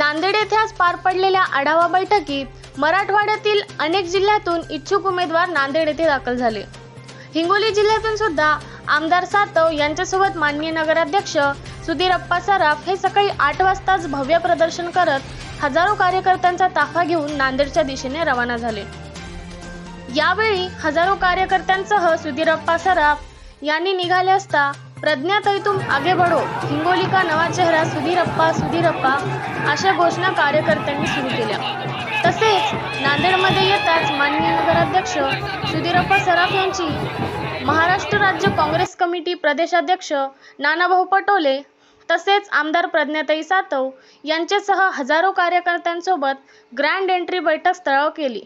येथे आज पार पडलेल्या आढावा बैठकीत मराठवाड्यातील अनेक जिल्ह्यातून इच्छुक उमेदवार नांदेड येथे दाखल झाले. हिंगोली जिल्ह्यातून सुद्धा आमदार सातव यांच्यासोबत माननीय नगराध्यक्ष सुधीर अप्पा सराफ हे सकाळी आठ वाजताच भव्य प्रदर्शन करत हजारो कार्यकर्त्यांचा ताफा घेऊन नांदेडच्या दिशेने रवाना झाले. यावेळी हजारो कार्यकर्त्यांसह सुधीरप्पा सराफ यांनी निघाले असता प्रज्ञाताई तुम आगे बढो। हिंगोली का नवा चेहरा सुधीरप्पा सुधीरप्पा अशा घोषणा कार्यकर्त्यांनी सुरू केल्या। तसेच नांदेडमध्ये येताच माननीय नगराध्यक्ष सुधीरप्पा सराफ यांची महाराष्ट्र राज्य काँग्रेस कमिटी प्रदेशाध्यक्ष नानाभाऊ पटोले तसेच आमदार प्रज्ञाताई सातव यांच्यासह हजारो कार्यकर्त्यांसोबत ग्रँड एंट्री बैठक स्थळावर केली.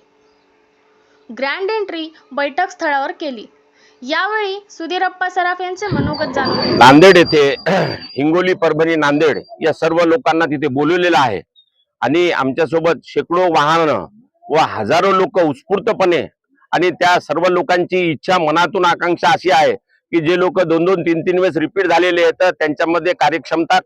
ग्रँड एंट्री बैठक स्थळावर केली. यावेळी सुधीरप्पा सराफ यांचे मनोगत जाणून नांदेड येथे हिंगोली परभणी नांदेड या सर्व लोकांना तिथे बोलवलेलं आहे. आणि आमच्यासोबत शेकडो वाहनं व हजारो लोक उत्स्फूर्तपणे आणि त्या सर्व लोकांची इच्छा मनातून आकांक्षा अशी आहे की जे लोक दोन दोन तीन तीन वेळेस रिपीट झालेले आहेत तर त्यांच्यामध्ये कार्यक्षमता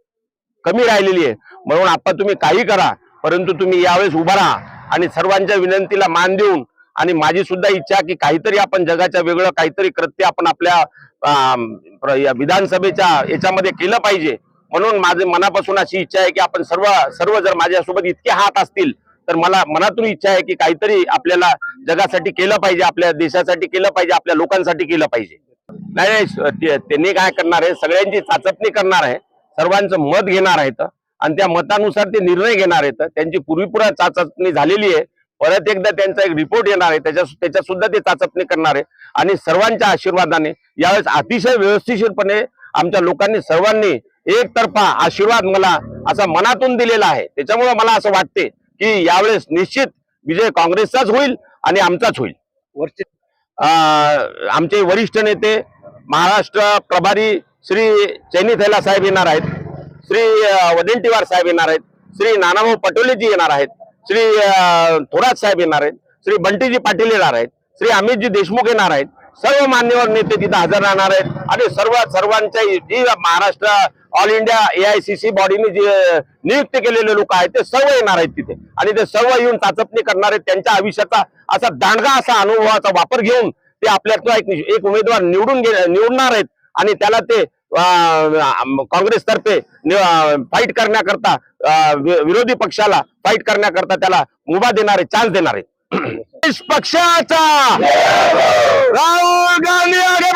कमी राहिलेली आहे. म्हणून आपण तुम्ही काही करा परंतु तुम्ही यावेळेस उभा राहा आणि सर्वांच्या विनंतीला मान देऊन आणि माझी सुद्धा इच्छा की काहीतरी आपण जगाच्या वेगळं काहीतरी कृत्य आपण आपल्या विधानसभेच्या याच्यामध्ये केलं पाहिजे. म्हणून माझे मनापासून अशी इच्छा आहे की आपण सर्व सर्व जर माझ्यासोबत इतके हात असतील तर मला मनातून इच्छा आहे की काहीतरी आपल्याला जगासाठी केलं पाहिजे आपल्या देशासाठी केलं पाहिजे आपल्या लोकांसाठी केलं पाहिजे. नाही नाही त्यांनी काय करणार आहे सगळ्यांची चाचपणी करणार आहे सर्वांचं मत घेणार आहेत आणि त्या मतानुसार ते निर्णय घेणार आहेत. त्यांची पूर्वीपुरा चाचपणी झालेली आहे परत एकदा त्यांचा एक रिपोर्ट येणार आहे. त्याच्या त्याच्यात सुद्धा ते चाचपणी करणार आहे. आणि सर्वांच्या आशीर्वादाने यावेळेस अतिशय व्यवस्थितपणे आमच्या लोकांनी सर्वांनी एकतर्फा आशीर्वाद मला असा मनातून दिलेला आहे. त्याच्यामुळे मला असं वाटते की यावेळेस निश्चित विजय काँग्रेसचाच होईल आणि आमचाच होईल. अं, आमचे वरिष्ठ नेते महाराष्ट्र प्रभारी श्री चैनी थैला साहेब येणार आहेत. श्री अं, वडेट्टीवार साहेब येणार आहेत. श्री नानाभाऊ पटोलेजी येणार आहेत. श्री थोरात साहेब येणार आहेत श्री बंटीजी पाटील येणार आहेत श्री अमितजी देशमुख येणार आहेत सर्व मान्यवर नेते तिथे हजर राहणार आहेत. आणि सर्व सर्वांच्या जी Maharashtra all India A I C C बॉडीने जे नियुक्त केलेले लोक आहेत ते सर्व येणार आहेत तिथे. आणि ते सर्व येऊन चाचपणी करणार आहेत. त्यांच्या आयुष्याचा असा दांडगा असा अनुभवाचा वापर घेऊन ते आपल्यातला एक एक उमेदवार निवडून निवडणार आहेत. आणि त्याला ते काँग्रेसतर्फे फाईट करण्याकरता विरोधी पक्षाला फाईट करण्याकरता त्याला मुभा देणारे चान्स देणारे. पक्षाचा! राहुल गांधी आगे